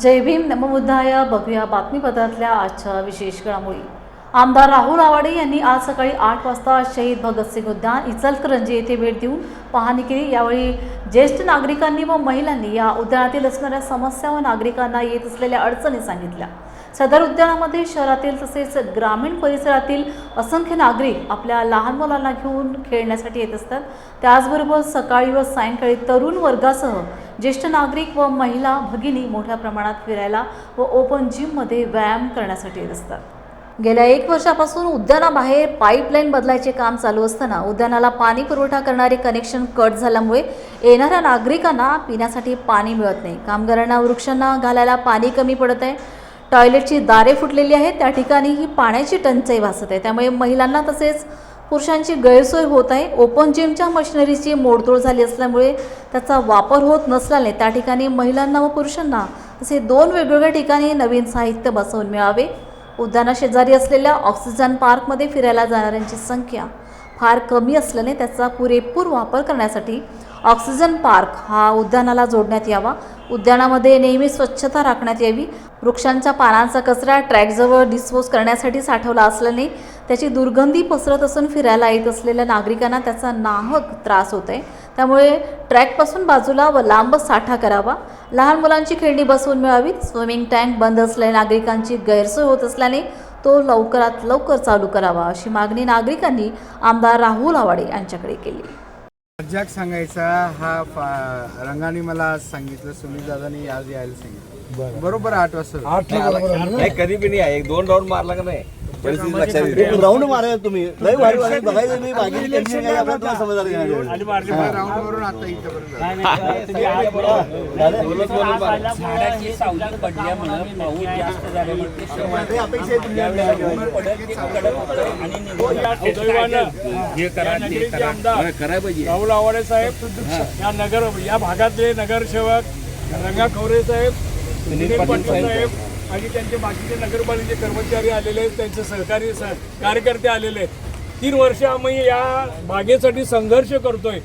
जय भीम नमबुद्धाय. बघूया बातमीपत्रातल्या आजच्या विशेष घडामोडी. आमदार राहुल आवाडे यांनी आज सकाळी आठ वाजता शहीद भगतसिंग उद्यान इचलकरंजी येथे भेट देऊन पाहणी केली. यावेळी ज्येष्ठ नागरिकांनी व महिलांनी या उद्यानातील असणाऱ्या समस्या व नागरिकांना येत असलेल्या अडचणी सांगितल्या. सदर उद्यानामध्ये शहरातील तसेच ग्रामीण परिसरातील असंख्य नागरिक आपल्या लहान मुलांना घेऊन खेळण्यासाठी येत असतात. त्याचबरोबर सकाळी व सायंकाळी तरुण वर्गासह ज्येष्ठ नागरिक व महिला भगिनी मोठ्या प्रमाणात फिरायला व ओपन जिममध्ये व्यायाम करण्यासाठी येत असतात. गेल्या एक वर्षापासून उद्यानाबाहेर पाईपलाईन बदलायचे काम चालू असताना उद्यानाला पाणी पुरवठा करणारे कनेक्शन कट झाल्यामुळे येणाऱ्या नागरिकांना पिण्यासाठी पाणी मिळत नाही. कामगारांना वृक्षांना घालायला पाणी कमी पडत आहे. टॉयलेटची दारे फुटलेली आहेत. त्या ठिकाणी ही पाण्याची टंचाई भासत आहे. त्यामुळे महिलांना तसेच पुरुषांची गैरसोय होत आहे. ओपन जिमच्या मशिनरीची मोडतोड झाली असल्यामुळे त्याचा वापर होत नसल्याने त्या ठिकाणी महिलांना व पुरुषांना असे दोन वेगवेगळ्या ठिकाणी नवीन साहित्य बसवून मिळावे. उद्यानाशेजारी असलेल्या ऑक्सिजन पार्कमध्ये फिरायला जाणाऱ्यांची संख्या फार कमी असल्याने त्याचा पुरेपूर वापर करण्यासाठी ऑक्सिजन पार्क हा उद्यानाला जोडण्यात यावा. उद्यानामध्ये नेहमी स्वच्छता राखण्यात यावी. वृक्षांच्या पानांचा कचरा ट्रॅकजवळ डिस्पोज करण्यासाठी साठवला असल्याने त्याची दुर्गंधी पसरत असून फिरायला येत असलेल्या नागरिकांना त्याचा नाहक त्रास होत आहे त्यामुळे ट्रॅकपासून बाजूला व लांब साठा करावा. लहान मुलांची खेळणी बसवून मिळावी स्विमिंग टँक बंद असल्याने नागरिकांची गैरसोय होत असल्याने तो लवकरात लवकर चालू करावा अशी मागणी नागरिकांनी आमदार राहुल आवाडे यांच्याकडे केली. मजाक सांगायचा हा रंगाने मला आज सांगितलं सुनील दादानी आज यायला सांगितलं. बरोबर आठ वाजता. नाही कधी बी नाही आहे. एक दोन राऊंड मारला का नाही? परिस्थिती लक्षात येते. राऊंड मारायला तुम्ही. लय भारी भारी बघायचं मी मागे टेन्शन काय आपल्याला तुम्हाला समजणार नाही. राऊंड वरून आता इथं झाडाची सावली पडल्यामुळं पाऊस जास्त झाल्यामुळे ते शेवट लय अपेक्षा आहे तुमच्या पडत ते कडक होतं आणि निघून हे करा ते करा. होय, करायला पाहिजे. राहुल आवाडे साहेब या नगर या भागातले नगरसेवक रंगा खवरे साहेब सुनील पाटील साहेब आणि त्यांचे बाकीचे नगरपालिकेचे कर्मचारी आलेले आहेत त्यांचे सहकारी सह कार्यकर्ते आलेले आहेत. तीन वर्ष आम्ही या बागेसाठी संघर्ष करतोय.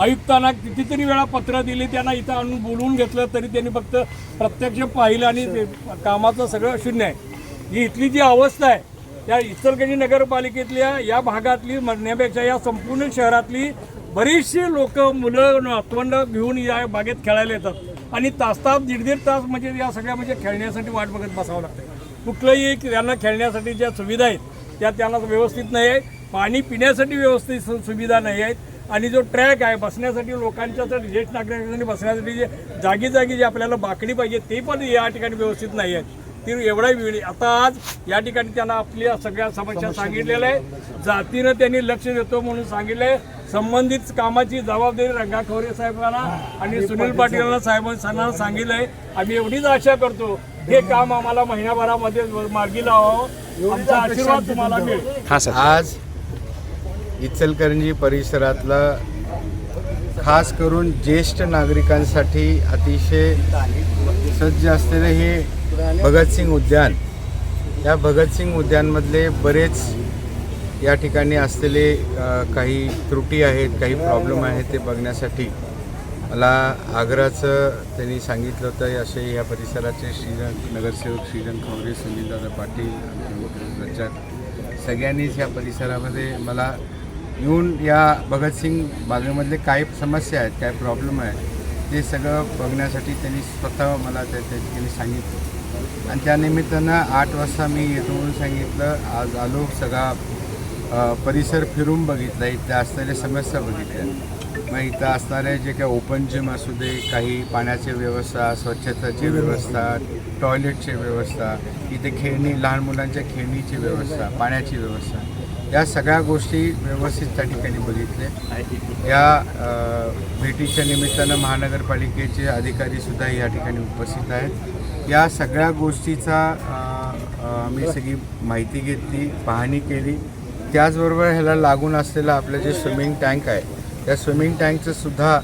आयुक्तांना कितीतरी वेळा पत्र दिली त्यांना इथं आणून बोलवून घेतलं तरी त्यांनी फक्त प्रत्यक्ष पाहिलं आणि ते कामाचं सगळं शून्य आहे. ही इथली जी अवस्था आहे या इचलकरंजी नगरपालिकेतल्या या भागातली म्हणण्यापेक्षा या संपूर्ण शहरातली बरीचशी लोक मुलं नातवंड घेऊन या बागेत खेळायला येतात. आणि तास तास दीड दीड तास म्हणजे या सगळ्या म्हणजे खेळण्यासाठी वाट बघत बसावं लागतं. कुठलंही एक त्यांना खेळण्यासाठी ज्या सुविधा आहेत त्या त्यांना व्यवस्थित नाही आहे पाणी पिण्यासाठी व्यवस्थित सु- सुविधा नाही आहेत. आणि जो ट्रॅक आहे बसण्यासाठी लोकांच्यासाठी ज्येष्ठ नागरिकांसाठी बसण्यासाठी जे जागी जागी जे आपल्याला बाकडी पाहिजे ते पण या ठिकाणी व्यवस्थित नाही आहेत. ती एवढा वेळ आता आज या ठिकाणी त्यांना आपल्या सगळ्या समस्या सांगितलेल्या आहे जातीनं त्यांनी लक्ष देतो म्हणून सांगितलंय. संबंधित कामाची जबाबदारी रंगा खवरे साहेबांना आणि सुनील पाटील साहेबांना सांगितलंय. आम्ही एवढीच आशा करतो. हे काम आम्हाला महिनाभरामध्ये मार्गी लावावं. आमचा आशीर्वाद तुम्हाला मिळेल. आज इचलकरंजी परिसरातलं खास करून ज्येष्ठ नागरिकांसाठी अतिशय सज्ज असलेले हे भगतसिंग उद्यान. या भगतसिंग उद्यानमधले बरेच या ठिकाणी असलेले काही त्रुटी आहेत काही प्रॉब्लेम आहेत ते बघण्यासाठी. मला आग्राचं त्यांनी सांगितलं होतं असे या परिसराचे श्रीरंग नगरसेवक श्रीरंग खवरे सुनीलदादा पाटील रज्जाक सगळ्यांनीच या परिसरामध्ये मला येऊन या भगतसिंग बागेमधले काय समस्या आहेत काय प्रॉब्लेम आहेत ते सगळं बघण्यासाठी त्यांनी स्वतः मला त्या त्या सांगितलं. आणि त्यानिमित्तानं आठ वाजता मी येतो म्हणून सांगितलं आज आलो सगळा परिसर फिरून बघितला इथल्या असणाऱ्या समस्या बघितल्या. मग इथं असणारे जे काही ओपन जिम असू दे काही पाण्याची व्यवस्था स्वच्छताची व्यवस्था टॉयलेटची व्यवस्था इथे खेळणी लहान मुलांच्या खेळणीची व्यवस्था पाण्याची व्यवस्था. या सगळ्या गोष्टी व्यवस्थित त्या ठिकाणी बघितल्या. या भेटीच्या निमित्तानं महानगरपालिकेचे अधिकारीसुद्धा या ठिकाणी उपस्थित आहेत. या सगळ्या गोष्टीचा आम्ही सगळी माहिती घेतली पाहणी केली. त्याचबरोबर ह्याला लागून असलेलं आपलं जे स्विमिंग टँक आहे त्या स्विमिंग टँकचं सुद्धा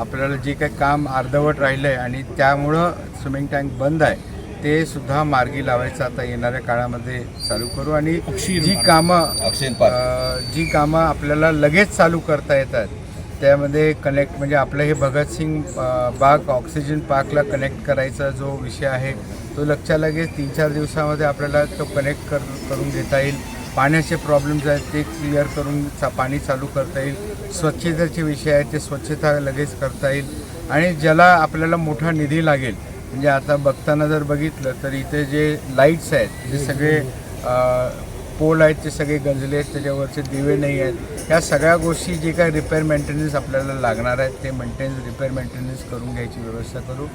आपल्याला जे काही काम अर्धवट राहिलं आहे आणि त्यामुळं स्विमिंग टँक बंद आहे ते सुद्धा मार्गी लावायचं आता येणाऱ्या काळामध्ये चालू करू. आणि जी कामं जी कामं आपल्याला लगेच चालू करता येतात त्यामध्ये कनेक्ट म्हणजे आपलं हे भगतसिंग बाग ऑक्सिजन पार्कला कनेक्ट करायचा जो विषय आहे तो लक्षात लगेच तीन चार दिवसामध्ये आपल्याला तो कनेक्ट कर करून घेता येईल. पाण्याचे प्रॉब्लेम्स आहेत ते क्लिअर करून चा पाणी चालू करता येईल. स्वच्छतेचे विषय आहेत ते स्वच्छता लगेच करता येईल. आणि ज्याला आपल्याला मोठा निधी लागेल म्हणजे आता बघताना जर बघितलं तर इथे जे लाईट्स आहेत ते सगळे पोल आहेत ते सगळे गंजले आहेत त्याच्यावरचे दिवे नाही आहेत ह्या सगळ्या गोष्टी जे काय रिपेअर मेंटेनन्स आपल्याला लागणार आहेत ते मेंटेनन्स रिपेअर मेंटेनन्स करून घ्यायची व्यवस्था करू.